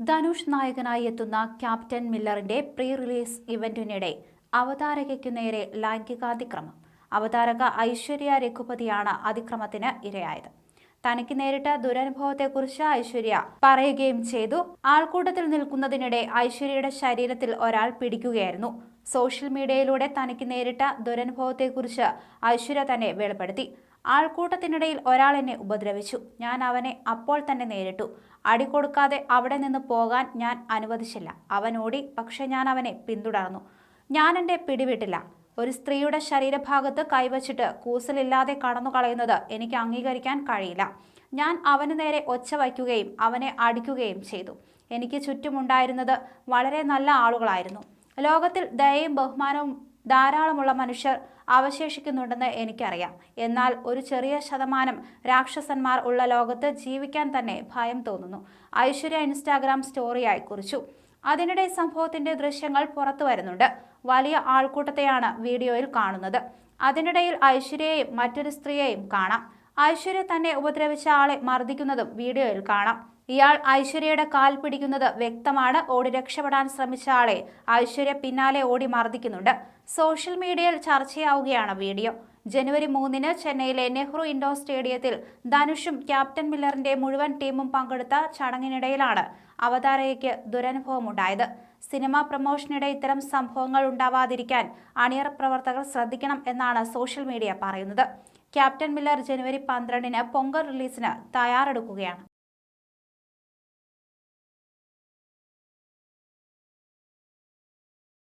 ധനുഷ് നായകനായി എത്തുന്ന ക്യാപ്റ്റൻ മില്ലറിന്റെ പ്രീ റിലീസ് ഇവന്റിനിടെ അവതാരകയ്ക്കു നേരെ ലൈംഗികാതിക്രമം. അവതാരക ഐശ്വര്യ രഘുപതിയാണ് അതിക്രമത്തിന് ഇരയായത്. തനിക്ക് നേരിട്ട ദുരനുഭവത്തെക്കുറിച്ച് ഐശ്വര്യ പറയുകയും ചെയ്തു. ആൾക്കൂട്ടത്തിൽ നിൽക്കുന്നതിനിടെ ഐശ്വര്യയുടെ ശരീരത്തിൽ ഒരാൾ പിടിക്കുകയായിരുന്നു. സോഷ്യൽ മീഡിയയിലൂടെ തനിക്ക് നേരിട്ട ദുരനുഭവത്തെക്കുറിച്ച് ഐശ്വര്യ തന്നെ വെളിപ്പെടുത്തി. ആൾക്കൂട്ടത്തിനിടയിൽ ഒരാൾ എന്നെ ഉപദ്രവിച്ചു. ഞാൻ അവനെ അപ്പോൾ തന്നെ നേരിട്ടു. അടി കൊടുക്കാതെ അവിടെ നിന്ന് പോകാൻ ഞാൻ അനുവദിച്ചില്ല. അവൻ ഓടി പക്ഷെ ഞാൻ അവനെ പിന്തുടർന്നു. ഞാൻ എന്റെ പിടിവിട്ടില്ല. ഒരു സ്ത്രീയുടെ ശരീരഭാഗത്ത് കൈവച്ചിട്ട് കൂസലില്ലാതെ കടന്നു കളയുന്നത് എനിക്ക് അംഗീകരിക്കാൻ കഴിയില്ല. ഞാൻ അവന് നേരെ ഒച്ച വയ്ക്കുകയും അവനെ അടിക്കുകയും ചെയ്തു. എനിക്ക് ചുറ്റുമുണ്ടായിരുന്നത് വളരെ നല്ല ആളുകളായിരുന്നു. ലോകത്തിൽ ദയയും ബഹുമാനവും ധാരാളമുള്ള മനുഷ്യർ അവശേഷിക്കുന്നുണ്ടെന്ന് എനിക്കറിയാം. എന്നാൽ ഒരു ചെറിയ ശതമാനം രാക്ഷസന്മാർ ഉള്ള ലോകത്ത് ജീവിക്കാൻ തന്നെ ഭയം തോന്നുന്നു. ഐശ്വര്യ ഇൻസ്റ്റാഗ്രാം സ്റ്റോറിയായി കുറിച്ചു. അതിനിടെ സംഭവത്തിന്റെ ദൃശ്യങ്ങൾ പുറത്തു വരുന്നുണ്ട്. വലിയ ആൾക്കൂട്ടത്തെയാണ് വീഡിയോയിൽ കാണുന്നത്. അതിനിടയിൽ ഐശ്വര്യയെയും മറ്റൊരു സ്ത്രീയെയും കാണാം. ഐശ്വര്യ തന്നെ ഉപദ്രവിച്ച ആളെ മർദ്ദിക്കുന്നതും വീഡിയോയിൽ കാണാം. ഇയാൾ ഐശ്വര്യയുടെ കാൽ പിടിക്കുന്നത് വ്യക്തമാണ്. ഓടി രക്ഷപ്പെടാൻ ശ്രമിച്ച ആളെ ഐശ്വര്യ പിന്നാലെ ഓടി മർദ്ദിക്കുന്നുണ്ട്. സോഷ്യൽ മീഡിയയിൽ ചർച്ചയാവുകയാണ് വീഡിയോ. ജനുവരി മൂന്നിന് ചെന്നൈയിലെ നെഹ്റു ഇൻഡോർ സ്റ്റേഡിയത്തിൽ ധനുഷും ക്യാപ്റ്റൻ മില്ലറിന്റെ മുഴുവൻ ടീമും പങ്കെടുത്ത ചടങ്ങിനിടയിലാണ് അവതാരകയ്ക്ക് ദുരനുഭവമുണ്ടായത്. സിനിമ പ്രമോഷനിടെ ഇത്തരം സംഭവങ്ങൾ ഉണ്ടാവാതിരിക്കാൻ അണിയറ പ്രവർത്തകർ ശ്രദ്ധിക്കണം എന്നാണ് സോഷ്യൽ മീഡിയ പറയുന്നത്. ക്യാപ്റ്റൻ മില്ലർ ജനുവരി പന്ത്രണ്ടിന് പൊങ്കൽ റിലീസിന് തയ്യാറെടുക്കുകയാണ്.